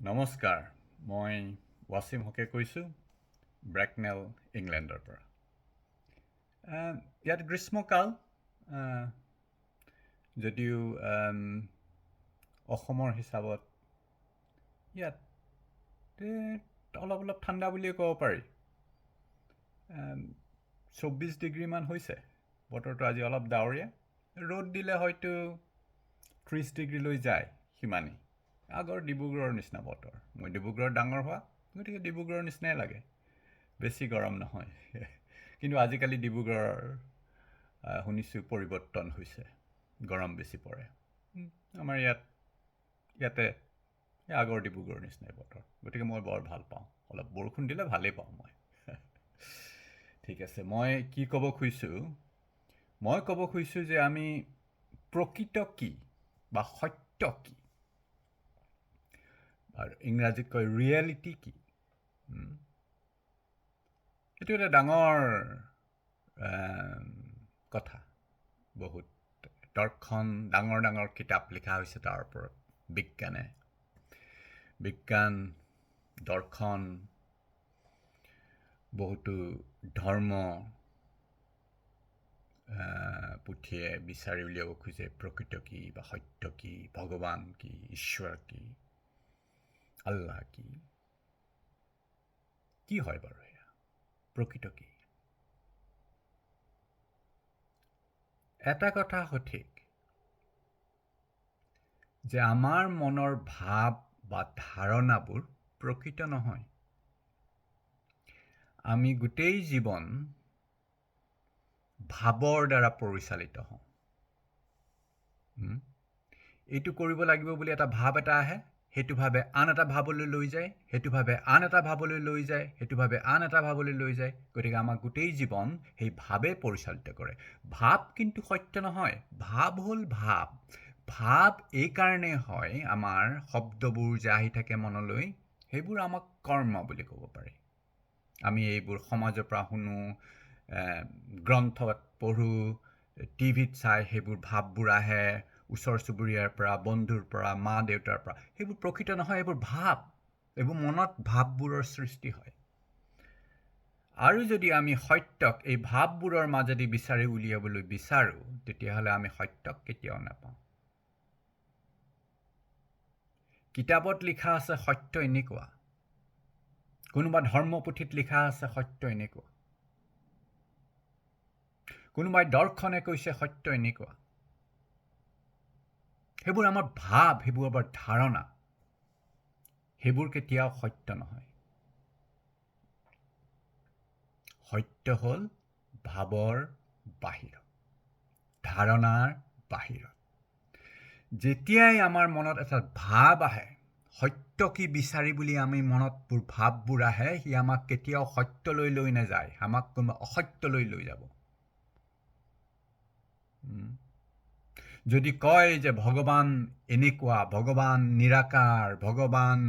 নমস্কাৰ মই ৱাছিম হকে কৈছোঁ ব্ৰেকনেল ইংলেণ্ডৰ পৰা। ইয়াত গ্ৰীষ্মকাল যদিও অসমৰ হিচাপত ইয়াত অলপ অলপ ঠাণ্ডা বুলিয়ে ক'ব পাৰি। চৌব্বিছ ডিগ্ৰীমান হৈছে বতৰটো আজি অলপ ডাৱৰীয়া। ৰ'দ দিলে হয়তো ত্ৰিছ ডিগ্ৰীলৈ যায় সিমানেই। আগৰ ডিব্ৰুগড়ৰ নিচিনা বতৰ। মই ডিব্ৰুগড়ত ডাঙৰ হোৱা গতিকে ডিব্ৰুগড়ৰ নিচিনাই লাগে। বেছি গৰম নহয়। কিন্তু আজিকালি ডিব্ৰুগড়ৰ শুনিছোঁ পৰিৱৰ্তন হৈছে। গৰম বেছি পৰে। আমাৰ ইয়াত ইয়াতে আগৰ ডিব্ৰুগড়ৰ নিচিনাই বতৰ। গতিকে মই বৰ ভাল পাওঁ। অলপ বৰষুণ দিলে ভালেই পাওঁ মই। ঠিক আছে মই কি ক'ব খুজিছোঁ? মই ক'ব খুজিছোঁ যে আমি প্ৰকৃত কি বা সত্য কি? আৰু ইংৰাজীত কয় ৰিয়েলিটি কি। এইটো এটা ডাঙৰ কথা। বহুত দৰ্শন ডাঙৰ ডাঙৰ কিতাপ লিখা হৈছে তাৰ ওপৰত বিজ্ঞানে। বিজ্ঞান দৰ্শন বহুতো ধৰ্ম পুথিয়ে বিচাৰি উলিয়াব খোজে প্ৰকৃত কি বা সত্য কি ভগৱান কি ঈশ্বৰ কি। আল্লাহ কি কি হয় বাৰু এয়া? প্ৰকৃত কি? এটা কথা সঠিক। যে আমাৰ মনৰ ভাৱ বা ধাৰণাবোৰ প্ৰকৃত নহয়। আমি গোটেই জীৱন ভাৱৰ দ্বাৰা পৰিচালিত হওঁ? এইটো কৰিব লাগিব বুলি এটা ভাৱ এটা আহে। সেইটো ভাৱে আন এটা ভাৱলৈ লৈ যায় সেইটো ভাৱে আন এটা ভাৱলৈ লৈ যায় সেইটো ভাৱে আন এটা ভাৱলৈ লৈ যায়। গতিকে আমাক গোটেই জীৱন সেই ভাৱে পৰিচালিত কৰে ভাৱ কিন্তু সত্য নহয় ভাৱ হ'ল ভাৱ ভাৱ এইকাৰণে হয় আমাৰ শব্দবোৰ যে আহি থাকে মনলৈ, সেইবোৰ আমাক কৰ্ম বুলি ক'ব পাৰি। আমি এইবোৰ সমাজৰ পৰা শুনো গ্ৰন্থত পঢ়োঁ, টিভিত চাই সেইবোৰ ভাৱবোৰ আহে ওচৰ চুবুৰীয়াৰ পৰা বন্ধুৰ পৰা মা দেউতাৰ পৰা সেইবোৰ প্ৰকৃত নহয় এইবোৰ ভাৱ। এইবোৰ মনত ভাৱবোৰৰ সৃষ্টি হয়। আৰু যদি আমি সত্যক এই ভাৱবোৰৰ মাজেদি বিচাৰি উলিয়াবলৈ বিচাৰোঁ তেতিয়াহ'লে আমি সত্যক কেতিয়াও নাপাওঁ। কিতাপত লিখা আছে সত্য এনেকুৱা। কোনোবা ধৰ্মপুথিত লিখা আছে সত্য এনেকুৱা। কোনোবাই দৰ্শনে কৈছে সত্য এনেকুৱা। সেইবোৰ আমাৰ ভাৱ সেইবোৰ আমাৰ ধাৰণা। সেইবোৰ কেতিয়াও সত্য নহয়। সত্য হ'ল ভাৱৰ বাহিৰত ধাৰণাৰ বাহিৰত। যেতিয়াই আমাৰ মনত এটা ভাৱ আহে সত্য কি বিচাৰি বুলি আমি মনতবোৰ ভাৱবোৰ আহে সি আমাক কেতিয়াও সত্যলৈ লৈ নাযায় আমাক কোনোবা অসত্যলৈ লৈ যাব। যদি কয় যে ভগৱান এনেকুৱা ভগৱান নিৰাকাৰ ভগৱান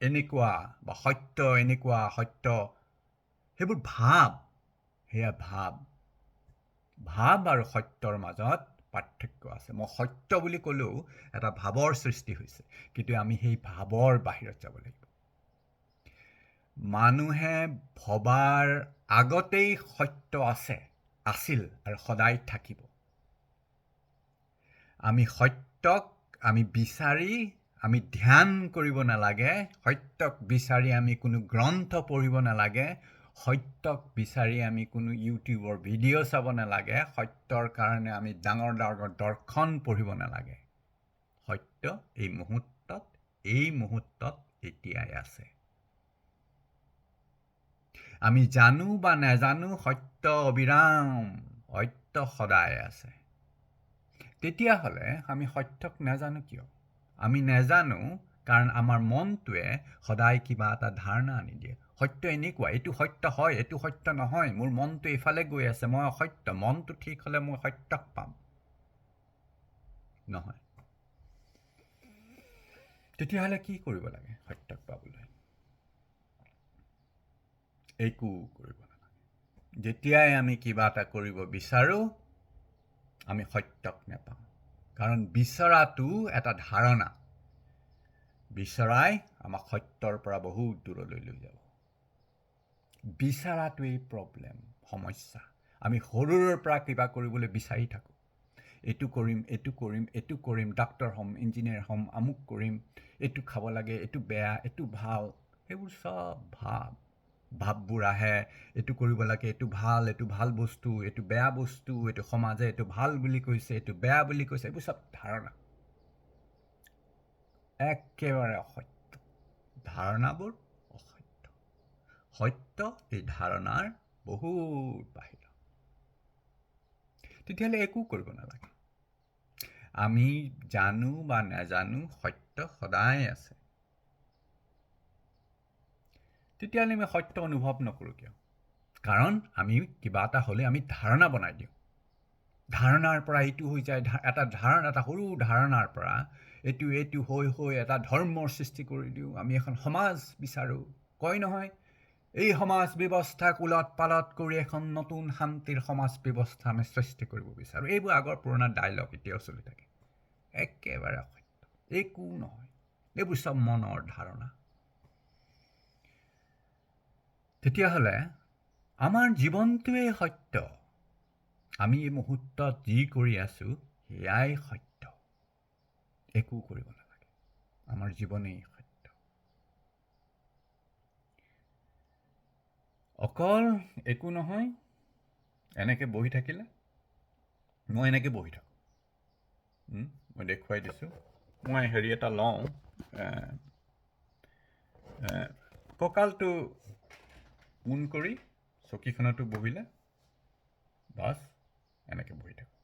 এনেকুৱা বা সত্য এনেকুৱা, সত্য, সেইবোৰ ভাৱ, সেয়া ভাৱ ভাৱ আৰু সত্যৰ মাজত পাৰ্থক্য আছে। মই সত্য বুলি ক'লেও এটা ভাৱৰ সৃষ্টি হৈছে, কিন্তু আমি সেই ভাৱৰ বাহিৰত যাব লাগিব। মানুহে ভবাৰ আগতেই সত্য আছে, আছিল আৰু সদায় থাকিব। আমি সত্যক আমি বিচাৰি আমি ধ্যান কৰিব নালাগে। সত্যক বিচাৰি আমি কোনো গ্ৰন্থ পঢ়িব নালাগে। সত্যক বিচাৰি আমি কোনো ইউটিউবৰ ভিডিঅ' চাব নালাগে। সত্যৰ কাৰণে আমি ডাঙৰ ডাঙৰ দৰ্শন পঢ়িব নালাগে। সত্য এই মুহূৰ্তত এই মুহূৰ্তত এতিয়াই আছে। আমি জানো বা নাজানো সত্য অবিৰাম সত্য সদায় আছে। তেতিয়াহ'লে আমি সত্যক নাজানো কিয়? আমি নাজানো কাৰণ আমাৰ মনটোৱে সদায় কিবা এটা ধাৰণা আনি দিয়ে। সত্য এনেকুৱা এইটো সত্য হয় এইটো সত্য নহয় মোৰ মনটো এইফালে গৈ আছে মই অসত্য মনটো ঠিক হ'লে মই সত্যক পাম। নহয়। তেতিয়াহ'লে কি কৰিব লাগে সত্যক পাবলৈ? একো কৰিব নালাগে। যেতিয়াই আমি কিবা এটা কৰিব বিচাৰোঁ আমি সত্যক নাপাওঁ কাৰণ বিচৰাটো এটা ধাৰণা। বিচৰাই আমাক সত্যৰ পৰা বহুত দূৰলৈ লৈ যাব। বিচৰাটোৱেই প্ৰব্লেম সমস্যা। আমি সৰুৰে পৰা কিবা কৰিবলৈ বিচাৰি থাকোঁ। এইটো কৰিম এইটো কৰিম এইটো কৰিম ডাক্তৰ হ'ম ইঞ্জিনিয়াৰ হ'ম, আমুক কৰিম, এইটো খাব লাগে, এইটো বেয়া, এইটো ভালো, সেইবোৰ চব ভাৱ। ভাৱবোৰ আহে এইটো কৰিব লাগে এইটো ভাল এইটো ভাল বস্তু এইটো বেয়া বস্তু এইটো সমাজে এইটো ভাল বুলি কৈছে এইটো বেয়া বুলি কৈছে এইবোৰ চব ধাৰণা। একেবাৰে অসত্য। ধাৰণাবোৰ অসত্য। সত্য এই ধাৰণাৰ বহুত বাহিৰ তেতিয়াহ'লে একো কৰিব নালাগে। আমি জানো বা নাজানো সত্য সদায় আছে। তেতিয়াহ'লে আমি সত্য অনুভৱ নকৰোঁ কিয়? কাৰণ আমি কিবা এটা হ'লে আমি ধাৰণা বনাই দিওঁ। ধাৰণাৰ পৰা এইটো হৈ যায় এটা ধাৰণা এটা সৰু ধাৰণাৰ পৰা এইটো এইটো হৈ হৈ এটা ধৰ্মৰ সৃষ্টি কৰি দিওঁ। আমি এখন সমাজ বিচাৰোঁ। কয় নহয় এই সমাজ ব্যৱস্থাক ওলট পালট কৰি এখন নতুন শান্তিৰ সমাজ ব্যৱস্থা আমি সৃষ্টি কৰিব বিচাৰোঁ। এইবোৰ আগৰ পুৰণা ডাইলগ এতিয়াও চলি থাকে। একেবাৰে অসত্য একো নহয়। এইবোৰ চব মনৰ ধাৰণা। তেতিয়াহ'লে আমাৰ জীৱনটোৱেই সত্য। আমি এই মুহূৰ্তত যি কৰি আছোঁ, সেয়াই সত্য। একো কৰিব নালাগে। আমাৰ জীৱনেই সত্য। অকল একো নহয়, এনেকৈ বহি থাকিলে। মই এনেকৈ বহি থাকোঁ। মই দেখুৱাই দিছোঁ। মই হেৰি এটা লওঁ কঁকালটো পোন কৰি চকীখনতো বহিলে বাছ এনেকৈ বহি থাকোঁ।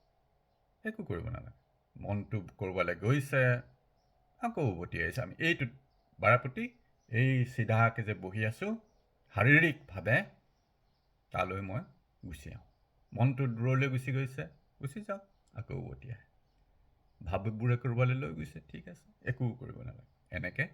একো কৰিব নালাগে। মনটো ক'ৰবালৈ গৈছে, আকৌ উভতি আহিছে। আমি এইটোত বাৰাপতি, এই চিধাকৈ যে বহি আছোঁ, শাৰীৰিকভাৱে তালৈ মই গুচি আহোঁ। মনটো দূৰলৈ গুচি গৈছে, গুচি যাওক, আকৌ উভতি আহে। ভাৱবোৰে ক'ৰবালৈ লৈ গৈছে, ঠিক আছে, একো কৰিব নালাগে। এনেকৈ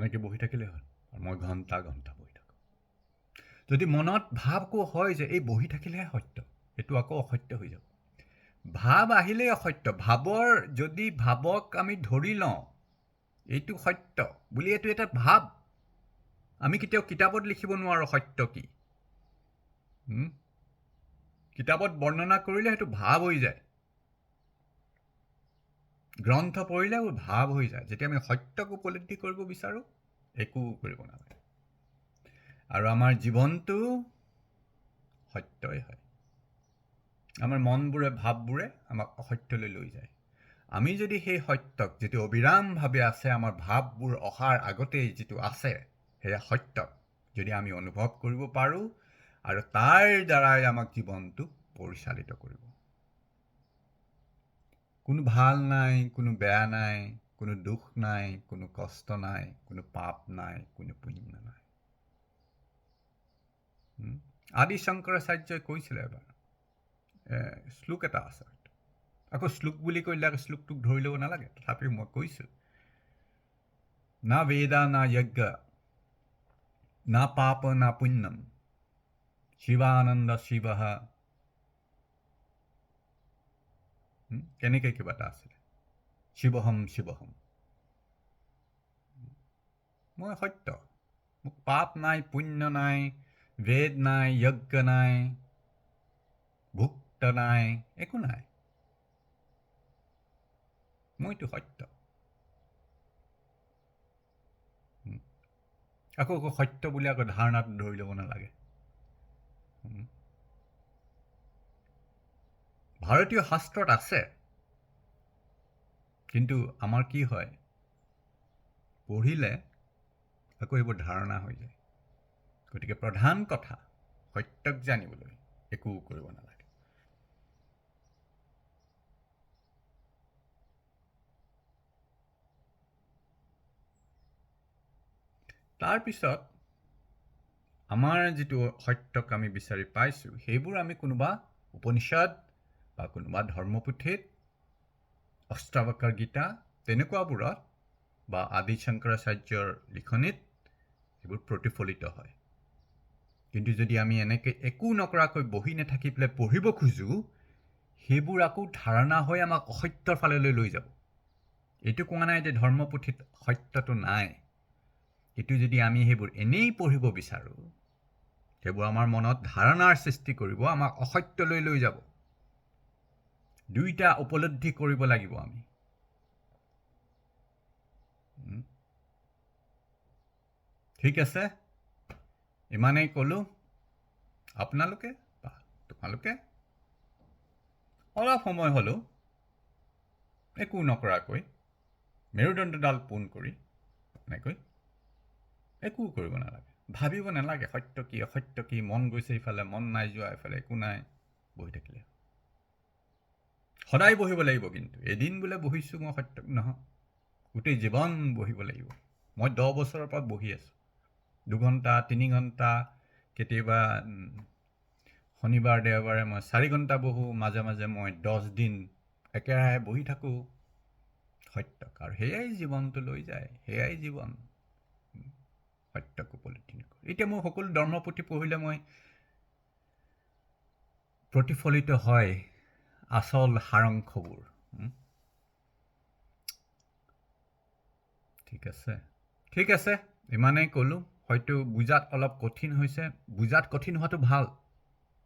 তেনেকৈ বহি থাকিলে হ'ল। আৰু মই ঘণ্টা ঘণ্টা বহি থাকোঁ। যদি মনত ভাৱ আকৌ হয় যে এই বহি থাকিলেহে সত্য সেইটো আকৌ অসত্য হৈ যাব। ভাৱ আহিলেই অসত্য। ভাৱৰ যদি ভাৱক আমি ধৰি লওঁ এইটো সত্য বুলি এইটো এটা ভাৱ আমি কেতিয়াও কিতাপত লিখিব নোৱাৰোঁ সত্য কি। কিতাপত বৰ্ণনা কৰিলে সেইটো ভাৱ হৈ যায়। গ্ৰন্থ পঢ়িলে ভাৱ হৈ যায়। যেতিয়া আমি সত্যক উপলব্ধি কৰিব বিচাৰোঁ, একো কৰিব নালাগে। আৰু আমাৰ জীৱনটো সত্যই হয়। আমাৰ মনবোৰে, ভাৱবোৰে আমাক অসত্যলৈ লৈ যায়। আমি যদি সেই সত্যক, যিটো অবিৰামভাৱে আছে, আমাৰ ভাৱবোৰ অহাৰ আগতেই যিটো আছে, সেয়া সত্যক যদি আমি অনুভৱ কৰিব পাৰোঁ, আৰু তাৰ দ্বাৰাই আমাক জীৱনটো পৰিচালিত কৰিব কোনো ভাল নাই কোনো বেয়া নাই কোনো দুখ নাই কোনো কষ্ট নাই কোনো পাপ নাই কোনো পুণ্য নাই। আদি শংকৰাচাৰ্যই কৈছিলে এবাৰ শ্লোক এটা আছে। আকৌ শ্লোক বুলি কৰিলে আকৌ শ্লোকটোক ধৰি ল'ব নালাগে তথাপিও মই কৈছোঁ। না বেদা না যজ্ঞ না পাপ না পুণ্যম। শিৱানন্দ শিৱ কেনেকৈ কিবা এটা আছিলে শিৱহম শিৱহম মই সত্য মোক পাপ নাই পুণ্য নাই বেদ নাই যজ্ঞ নাই ভুক্ত নাই একো নাই মইতো সত্য আকৌ আকৌ সত্য বুলি আকৌ ধাৰণাটো ধৰি ল'ব নালাগে ভাৰতীয় শাস্ত্ৰত আছে। কিন্তু আমাৰ কি হয়? পঢ়িলে আকৌ এইবোৰ ধাৰণা হৈ যায়। গতিকে প্ৰধান কথা সত্যক জানিবলৈ একো কৰিব নালাগে। তাৰপিছত আমাৰ যিটো সত্যক আমি বিচাৰি পাইছোঁ সেইবোৰ আমি কোনোবা উপনিষদ বা কোনোবা ধৰ্মপুথিত অষ্টাৱকৰ গীতা তেনেকুৱাবোৰত বা আদি শংকৰাচাৰ্যৰ লিখনিত সেইবোৰ প্ৰতিফলিত হয়। কিন্তু যদি আমি এনেকৈ একো নকৰাকৈ বহি নাথাকি পেলাই পঢ়িব খোজোঁ সেইবোৰ আকৌ ধাৰণা হৈ আমাক অসত্যৰ ফাললৈ লৈ যাব। এইটো কোৱা নাই যে ধৰ্মপুথিত সত্যটো নাই। কিন্তু যদি আমি সেইবোৰ এনেই পঢ়িব বিচাৰোঁ সেইবোৰ আমাৰ মনত ধাৰণাৰ সৃষ্টি কৰিব আমাক অসত্যলৈ লৈ যাব। দুইটা উপলব্ধি কৰিব লাগিব আমি। ঠিক আছে? ইমানেই ক'লোঁ। আপোনালোকে বা তোমালোকে? অলপ সময় হ'লেও একো নকৰাকৈ মেৰুদণ্ডডাল পোন কৰি এনেকৈ একো কৰিব নালাগে। ভাবিব নালাগে সত্য কি অসত্য কি মন গৈছে ইফালে মন নাই যোৱা এইফালে একো নাই বহি থাকিলে সদায় বহিব লাগিব কিন্তু। এদিন বোলে বহিছোঁ মই সত্য নহয়। গোটেই জীৱন বহিব লাগিব। মই দহ বছৰৰ পৰা বহি আছোঁ। দুঘণ্টা তিনি ঘণ্টা কেতিয়াবা শনিবাৰ দেওবাৰে মই চাৰি ঘণ্টা বহোঁ। মাজে মাজে মই দহ দিন একেৰাহে বহি থাকোঁ। সত্যক। আৰু সেয়াই জীৱনটো লৈ যায়। সেয়াই জীৱন। সত্যক উপলব্ধি নকৰোঁ। এতিয়া মোৰ সকলো ধৰ্মপুথি পঢ়িলে মই প্ৰতিফলিত হয়। আচল সাৰাংশবোৰ। ঠিক আছে। ঠিক আছে ইমানেই ক'লোঁ। হয়তো বুজাত অলপ কঠিন হৈছে। বুজাত কঠিন হোৱাটো ভাল।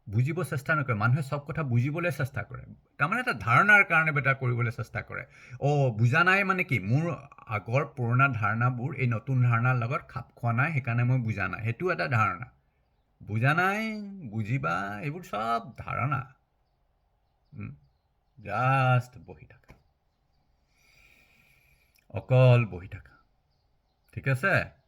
বুজিব চেষ্টা নকৰে। মানুহে চব কথা বুজিবলৈ চেষ্টা কৰে। তাৰমানে এটা ধাৰণাৰ কাৰণে বেটা কৰিবলৈ চেষ্টা কৰে। অঁ বুজা নাই মানে কি? মোৰ আগৰ পুৰণা ধাৰণাবোৰ এই নতুন ধাৰণাৰ লগত খাপ খোৱা নাই সেইকাৰণে মই বুজা নাই। সেইটো এটা ধাৰণা। বুজা নাই বুজিবা এইবোৰ চব ধাৰণা। জাষ্ট বহি থাকা। অকল বহি থাকা। ঠিক আছে?